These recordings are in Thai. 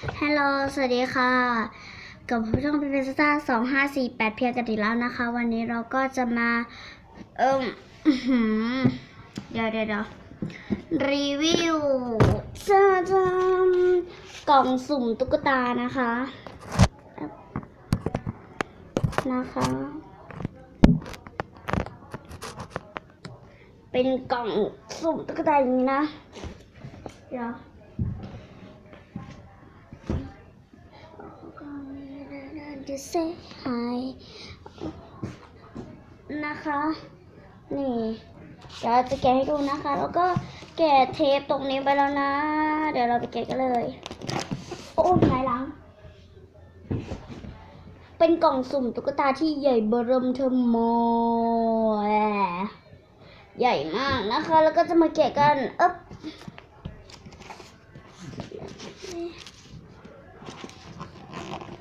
ฮัลโหล สวัสดีค่ะ กับผู้ช่องเป็นสตาร์สองห้าสี่แปดเพียงกันอีกแล้วนะคะ วันนี้เราก็จะมา เอิ่มเดี๋ยวเดี๋ยวเดี๋ยวรีวิวจะจำกล่องสุ่มตุ๊กตานะคะ นะคะ เป็นกล่องสุ่มตุ๊กตาอย่างนี้นะ เดี๋ยว จะ say hi นะคะ นี่เดี๋ยวเราจะแกะให้ดูนะคะ แล้วก็แกะเทปตรงนี้ไปแล้วนะ เดี๋ยวเราไปแกะกันเลย โอ้ยไงหลัง เป็นกล่องสุ่มตุ๊กตาที่ใหญ่เบอร์เริ่มเทอร์โมแหมใหญ่มากนะคะ แล้วก็จะมาแกะกัน เอ๊บ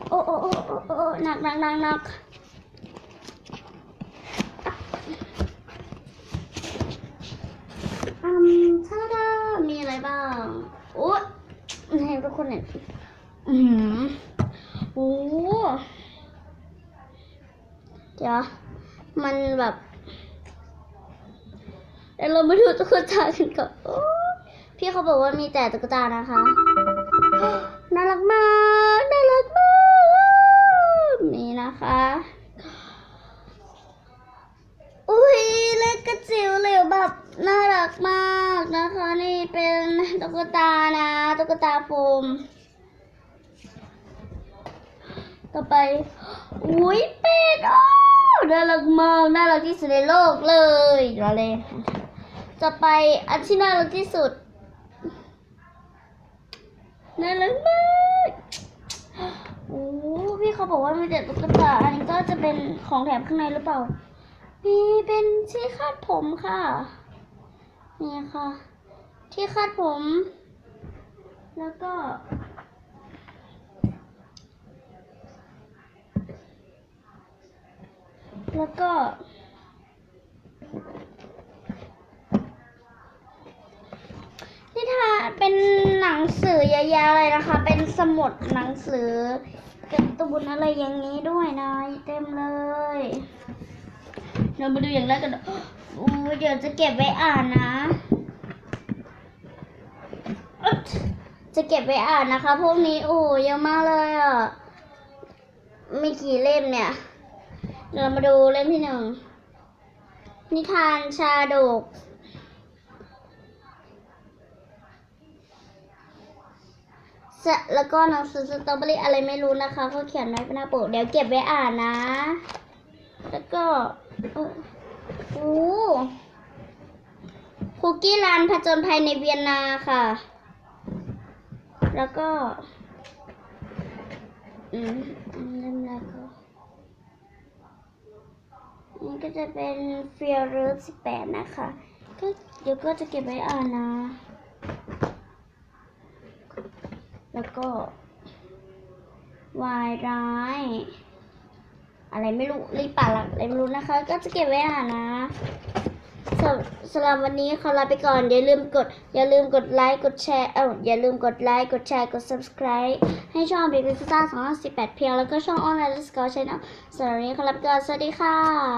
โอ้โอ้โอ้โอ้โอ้หนักหนักหนักหนักอืมท่าดามีอะไรบ้างโอ้ให้ทุกคนเห็นอืมโอ้เดี๋ยวมันแบบเดี๋ยวเรามาดูตุ๊กตากันก่อนโอ้พี่เขาบอกว่ามีแต่ตุ๊กตานะคะ น่ารักมากน่ารักมาก นี่นะคะ อุ้ยเล็กกระจิ๋วเลยแบบน่า รักมากนะคะนี่เป็นตุ๊กตานะตุ๊กตาโฟมต่อไป อุ้ยเป็ดอ้น่ารักมากน่ารักที่สุดในโลกเลยรอเลยต่อไปอันที่น่ารักที่สุดน่ารักมากโอ้พี่เขาบอกว่ามีแต่ตุ๊กตาอันนี้ก็จะเป็นของแถมข้างในหรือเปล่ามีเป็นที่คาดผมค่ะ นี่ค่ะ ที่คาดผม แล้วก็ แล้วก็นิทาเป็นหนังสือยาวๆเลยนะคะ เป็นสมุดหนังสือการ์ตูนอะไรอย่างนี้ด้วยนะเต็มเลย เรามาดูอย่างแรกกัน เดี๋ยวจะเก็บไว้อ่านนะ จะเก็บไว้อ่านนะคะ พวกนี้โอ้เยอะมากเลยอะ มีกี่เล่มเนี่ย เรามาดูเล่มที่หนึ่ง นิทานชาดกสะแล้วก็หนังสือสตรอเบอรี่อะไรไม่รู้นะคะเขาเขียนไว้เป็นหน้าปกเดี๋ยวเก็บไว้อ่านนะ แล้วก็ออโอ้ กี้รันผจญภัยในเวียนนาค่ะ แล้วก็ อืมอันเริ่มแรกก็นี่ก็จะเป็นเฟียร์รูสิบแปดนะคะ ก็เดี๋ยวก็จะเก็บไว้อ่านนะ แล้วก็วายร้าย อะไรไม่รู้รีบป่าละอะไรไม่รู้นะคะ ก็จะเก็บไว้อ่านนะ สำสำหรับวันนี้ขอลาไปก่อน อย่าลืมกด อย่าลืมกดไลค์ กดแชร์ เอ้าอย่าลืมกดไลค์ กดแชร์ กด subscribe ให้ช่องเบนซัสตาสองร้อยสิบแปดเพียง แล้วก็ช่องออนไลน์สกอร์ชแนลสำหรับวันนี้ขอลาไปก่อน สวัสดีค่ะ